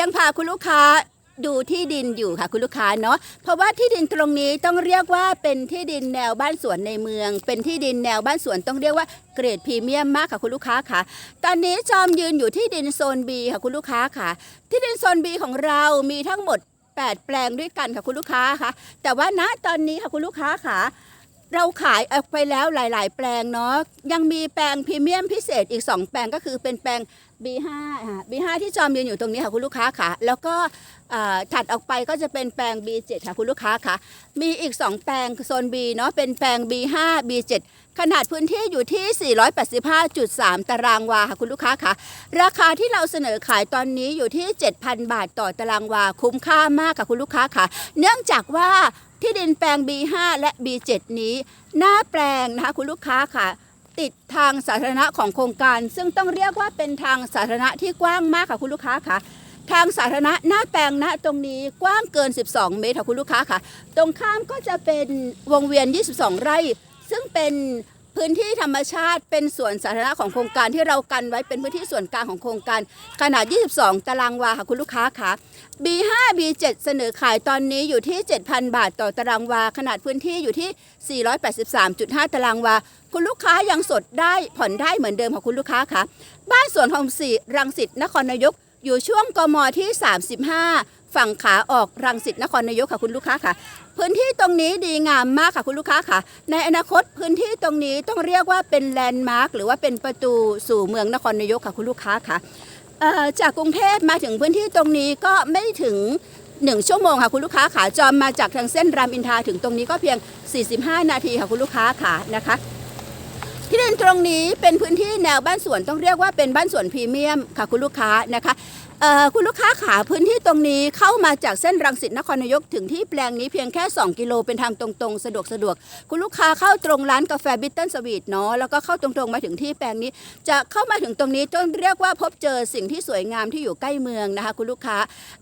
ยังพาคุณลูกค้าดูที่ดินอยู่ค่ะคุณลูกค้าเนาะเพราะว่าที่ดินตรงนี้ต้องเรียกว่าเป็นที่ดินแนวบ้านสวนในเมือง เป็นที่ดินแนวบ้านสวนต้องเรียกว่าเกรดพรีเมียมมากค่ะคุณลูกค้าค่ะ ตอนนี้จอมยืนอยู่ที่ดินโซน B ค่ะคุณลูกค้าค่ะ ที่ดินโซน B ของเรามีทั้งหมด 8 แปลงด้วยกันค่ะคุณลูกค้าค่ะ แต่ว่าณตอนนี้ค่ะคุณลูกค้าค่ะ เราขายออกไปแล้วหลาย ๆ แปลงเนาะยังมีแปลงพรีเมียมพิเศษอีก 2 แปลงก็คือเป็นแปลง B5 ค่ะ B5 ที่จอมยืนอยู่ตรงนี้ค่ะคุณลูกค้าค่ะ แล้วก็ถัดออกไปก็จะเป็นแปลง B7 ค่ะคุณลูกค้าค่ะ มีอีก 2 แปลงโซน B เนาะเป็นแปลง B5 B7 ขนาดพื้นที่อยู่ที่ 485.3 ตารางวาค่ะคุณลูกค้าค่ะ ราคาที่เราเสนอขายตอนนี้อยู่ที่ 7,000 บาทต่อตารางวาคุ้มค่ามากค่ะคุณลูกค้าค่ะ เนื่องจากว่า ที่ดินแปลง B5 และ B7 นี้ หน้าแปลงนะคะคุณลูกค้าค่ะ ติดทางสาธารณะของโครงการ ซึ่งต้องเรียกว่าเป็นทางสาธารณะที่กว้างมากค่ะคุณลูกค้าค่ะทางสาธารณะหน้าแปลงณตรงนี้กว้างเกิน 12 เมตรค่ะคุณลูกค้าค่ะ ตรงข้ามก็จะเป็นวงเวียน 22 ไร่ ซึ่งเป็น พื้นที่ธรรมชาติเป็นส่วนสาธารณะของโครงการที่เรากันไว้เป็นพื้นที่ส่วนกลางของโครงการขนาด 22 ตารางวาค่ะคุณลูกค้าค่ะ B5 B7 เสนอขายตอนนี้อยู่ที่ 7,000 บาทต่อตารางวา ขนาดพื้นที่อยู่ที่ 483.5 ตารางวา คุณลูกค้ายังสดได้ผ่อนได้เหมือนเดิมค่ะคุณลูกค้าค่ะ บ้านสวนของสีรังสิตนครนายกอยู่ช่วงกมที่ 35 ฝั่งขาออกรังสิตนครนายกค่ะคุณลูกค้าค่ะ พื้นที่ตรงนี้ดีงามมากค่ะคุณลูกค้าค่ะ ในอนาคตพื้นที่ตรงนี้ต้องเรียกว่าเป็นแลนด์มาร์คหรือว่าเป็นประตูสู่เมืองนครนายกค่ะคุณลูกค้าค่ะจากกรุงเทพมาถึงพื้นที่ตรงนี้ก็ไม่ถึง1ชั่วโมงค่ะคุณลูกค้าขาจอมมาจากทางเส้นรามอินทราถึงตรงนี้ก็เพียง 45 นาทีค่ะคุณลูกค้าค่ะนะคะ ที่ดินตรงนี้เป็นพื้นที่แนวบ้านสวนต้องเรียกว่าเป็นบ้านสวนพรีเมียมค่ะคุณลูกค้านะคะ คุณลูกค้าขาพื้นที่ตรงนี้เข้ามาจากเส้นรังสิตนครนายกถึงที่แปลงนี้เพียงแค่ 2 กิโลเป็นทางตรงๆ สะดวกสะดวก คุณลูกค้าเข้าตรงร้านกาแฟบิทเทิลสวีทเนาะแล้วก็เข้าตรงๆมาถึงที่แปลงนี้ จะเข้ามาถึงตรงนี้ต้องเรียกว่าพบเจอสิ่งที่สวยงามที่อยู่ใกล้เมืองนะคะ คุณลูกค้า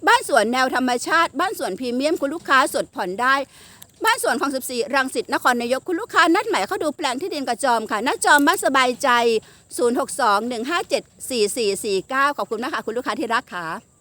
บ้านสวนแนวธรรมชาติ บ้านสวนพรีเมียมคุณลูกค้าสดผ่อนได้ บ้านสวนของ 14 รังสิตนครนายกคุณลูกค้านัดหมายเขาดูแปลงที่ดินกระจอมค่ะหน้าจอมบ้านสบายใจ 062 157 4449 ขอบคุณมากค่ะคุณลูกค้าที่รักค่ะ